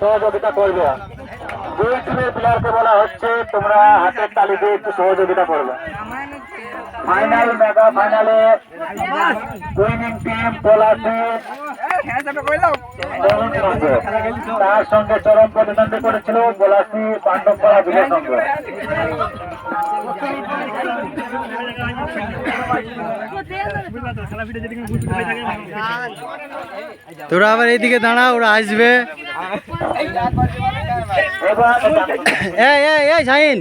সহযোগিতা করবে। দুই প্লেয়ারকে বলা হচ্ছে, তোমরা হাতের একটু সহযোগিতা করবে। Final team Palashi. তার সঙ্গে চরম প্রতিদ্বন্দ্বী করেছিল পলাশি পাণ্ডবপাড়া যুব সংঘ তোরা আবার এইদিকে দাঁড়া ওরা আসবে। এই এই এই শাহিন।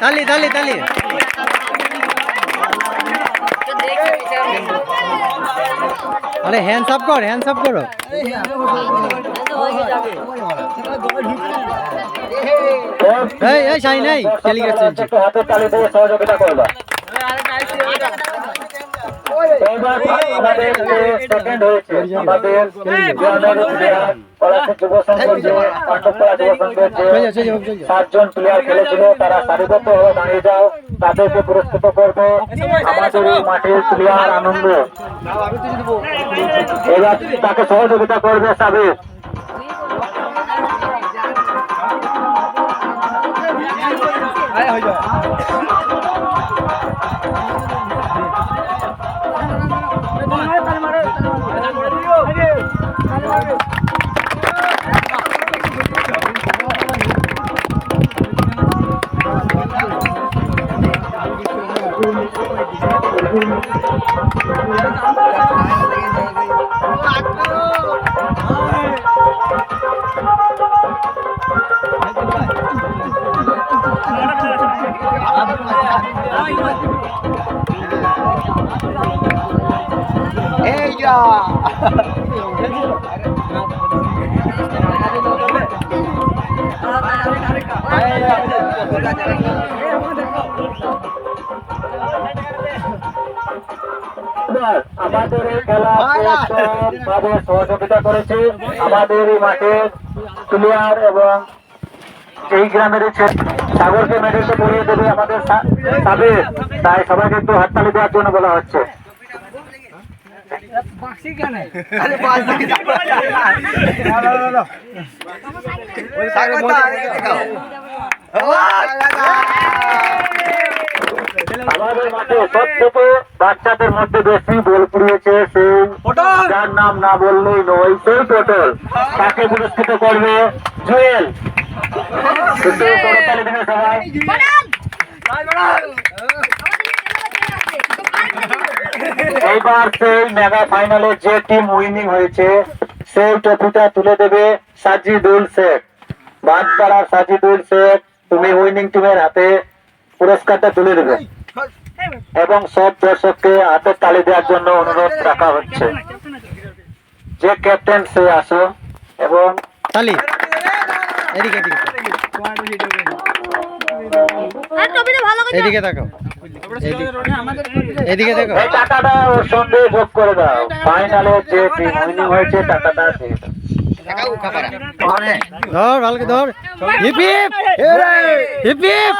তালি তালি তালি। আরে হ্যান্ডস আপ কর হ্যান্ডস আপ করো। এই এই শাহিন এই টেলিগ্রাফ চলছে। হাতের তালি দিয়ে সহযোগিতা করবে। আমাদের সেকেন্ড হয়েছে আমাদের গ্রামের প্লেয়ার পলাশী যুব সংঘের যে পাণ্ডবপাড়া যুব সংঘের যে চলে যাও, চলে যাও, চলে যাও। সাতজন প্লেয়ার খেলেছিল তারা সারিবদ্ধ হয়ে দাঁড়িয়ে যাও তাদেরকে পুরস্কৃত করবে আমাদের এই মাঠের প্লেয়ার আনন্দ এবার তাকে সহযোগিতা করবে সাবির এবার আমাদের এই খেলা ভাবে সহযোগিতা করেছে আমাদের এই মাঠের প্লেয়ার এবং এই গ্রামের সাগরকে মেডেলটা পরিয়ে দেবে আমাদের সা- তাই সবাইকে একটু হাততালি দেওয়ার জন্য বলা হচ্ছে। আমাদের মাঠে সবথেকে বাচ্চাদের মধ্যে বেশি সেই যার নাম না বললেই নয় সেই টোটল তাকে পুরস্কৃত করবে? জুয়েল। এইবার সেই মেগা ফাইনালে যে টিম উইনিং হয়েছে সেই ট্রফিটা তুলে দেবে সাজিদুল শেখ। বাদ বাদপাড়ার সাজিদুল শেখ তুমি উইনিং টিমের হাতে পুরস্কারটা তুলে দেবে। এবং সব দর্শককে হাতে তালি দেওয়ার জন্য অনুরোধ রাখা হচ্ছে। যে ক্যাপ্টেন সে আসো এবং তালি। এদিকে এদিকে। এদিকে তাকাও এদিকে- এদিকে দেখো। টাকাটা ওর সঙ্গে যোগ করে দাও। ফাইনালে যে টিম উইনিং হয়েছে টাকাটা দিয়ে দাও। ধর ভালো ধর। Hip hip hip hip